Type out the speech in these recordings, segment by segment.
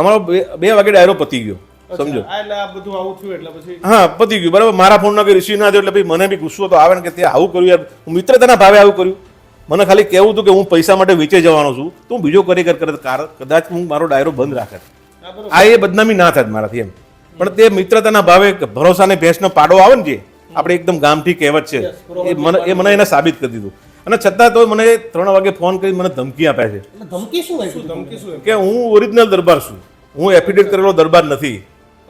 અમારો બે વાગે ડાયરો પતી ગયો સમજો? હા પતી ગયું. બરાબર મારા ફોનનો કંઈ રિસીવ ના થયો એટલે ભાઈ મને બી ગુસ્સો તો આવે ને કે તે આવું કર્યું યાર. હું મિત્રતાના ભાવે આવું કર્યું. મને ખાલી કહેવું હતું કે હું પૈસા માટે વેચે જવાનો છું. તો હું બીજો કરી કર કદાચ હું મારો ડાયરો બંધ રાખત આ એ બદનામી ના થાય મારાથી એમ. પણ તે મિત્રતાના ભાવે ભરોસાને ભેંસનો પાડો આવે ને જે આપણે એકદમ ગામઠી કહેવત છે. એ મને એ મને એને સાબિત કરી દીધું. અને છતાં તો મને ત્રણ વાગે ફોન કરી મને ધમકી આપ્યા છે. ધમકી શું આવી ધમકી શું કે હું ઓરિજિનલ દરબાર છું. હું એફિડેટ કરેલો દરબાર નથી.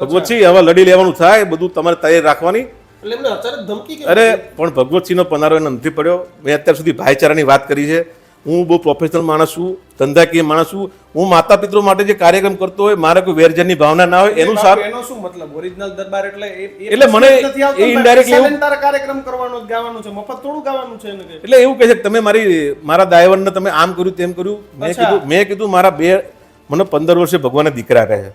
ભગવતસિંહ હવે લડી લેવાનું થાય બધું તમારે તૈયાર રાખવાની. એટલે એમને અચાનક ધમકી કેમ અરે પણ ભગવતસિંહનો પનારો એને નથી પડ્યો. મેં અત્યાર સુધી ભાઈચારાની વાત કરી છે. હું બહુ પ્રોફેશનલ માણસ છું ધંધાકીય માણસ છું. હું માતા પિતૃ માટે જે કાર્યક્રમ કરતો હોય મારે કોઈ વેરજનની ભાવના ના હોય એનું સારું એનો શું મતલબ? ઓરિજિનલ દરબાર એટલે એટલે મને એ ને એવું- કાર્યક્રમ કરવાનો ગાવાનું છે મફત થોડું ગાવાનું છે એટલે એવું કહે છે કે તમે મારી મારા દાયવનને તમે આમ કર્યું તેમ કર્યું. મેં કીધું મેં કીધું મારા બે મને પંદર વર્ષે ભગવાને દીકરા કહે છે.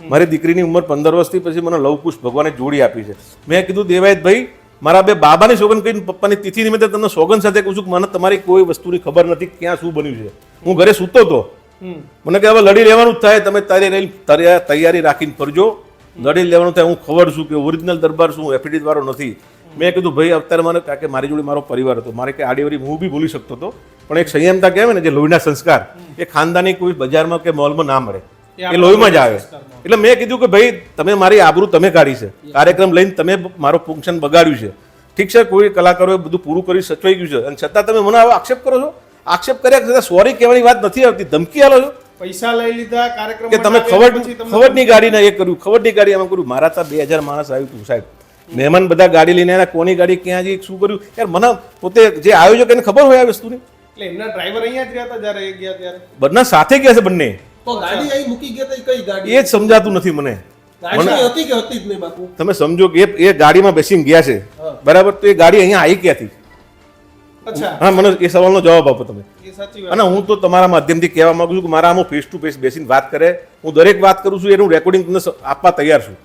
મારી દીકરીની ઉંમર પંદર વર્ષથી પછી મને લવકુશ ભગવાને જોડી આપી છે. મેં કીધું દેવાયત ભાઈ મારા બે બાબાની સોગન કહીને પપ્પાની તિથિ નિમિત્તે તમને સોગન સાથે કહું છું કે મને તમારી કોઈ વસ્તુની ખબર નથી ક્યાં શું બન્યું છે. હું ઘરે સૂતો હતો મને કે હવે લડી લેવાનું જ થાય તમે તારી તૈયારી રાખીને ફરજો. લડી લેવાનું થાય હું ખબર છું કે ઓરિજિનલ દરબાર શું એફિડેટ વાળો નથી. મેં કીધું ભાઈ અત્યારે મને કે મારી જોડે મારો પરિવાર હતો. મારે કે આડીવરી હું બી ભૂલી શકતો હતો. પણ એક સંયમતા કહેવાય ને જે લોહીના સંસ્કાર એ ખાનદાની કોઈ બજારમાં કે મોલમાં ના મળે. એ લોહીમાં જ આવે. એટલે મેં કીધું કે ભાઈ તમે મારી આબરૂ તમે કાઢી છે. કાર્યક્રમ લઈને તમે મારો ફંક્શન બગાડ્યું છે. ઠીક છે કોઈ કલાકારોએ બધું પૂરું કરી સચવાઈ ગયું છે. અને છતાં તમે મને આવો આક્ષેપ કરો છો? આક્ષેપ કર્યા છતાં સોરી કહેવાની વાત નથી આવતી. ધમકી આલો છો? પૈસા લઈ લીધા કાર્યક્રમ કે તમે ખબર ખબરની ગાડીને એ કર્યું ખબરની ગાડી આમાં કર્યું. મારા ત્યાં બે હજાર માણસ આવ્યું હતું સાહેબ. મહેમાન બધા ગાડી લઈને આવ્યા. કોની ગાડી ક્યાં જઈ શું કર્યું? યાર મને પોતે જે આયોજક એને ખબર હોય આ વસ્તુની? એટલે એમના ડ્રાઈવર અહીંયા જ રહ્યા હતા જ્યારે એ ગયા ત્યારે? બંને સાથે ગયા છે બંને. તો ગાડી અહીં મૂકી ગયા કઈ ગાડી? એ જ સમજાતું નથી મને. હતી કે હતી જ નહીં બાપુ? તમે સમજો કે એ ગાડીમાં બેસીને ગયા છે. બરાબર? તો એ ગાડી અહીંયા આવી ક્યાંથી હા મને એ સવાલનો જવાબ આપો તમે. અને હું તો તમારા માધ્યમથી કહેવા માંગુ છું કે મારા આમાં ફેસ ટુ ફેસ બેસીને વાત કરે. હું દરેક વાત કરું છું એનું રેકોર્ડિંગ તમને આપવા તૈયાર છું.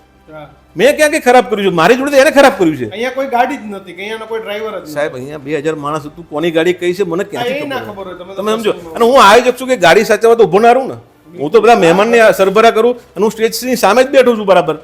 મેં ક્યાં કંઈ ખરાબ કર્યું છે? મારી જોડે એને ખરાબ કર્યું છે. અહીંયા કોઈ ગાડી જ નથી કે અહીંયાનો કોઈ ડ્રાઈવર જ સાહેબ અહીંયા બે હજાર માણસ હતું. કોની ગાડી કઈ છે? મને ક્યાંથી ખબર તમે સમજો. અને હું આયોજક છું કે ગાડી સાચવવા તો ઊભો ના રહું ને. હું તો બધા મહેમાનને સરભરા કરું અને હું સ્ટેજની સામે જ બેઠો છું બરાબર.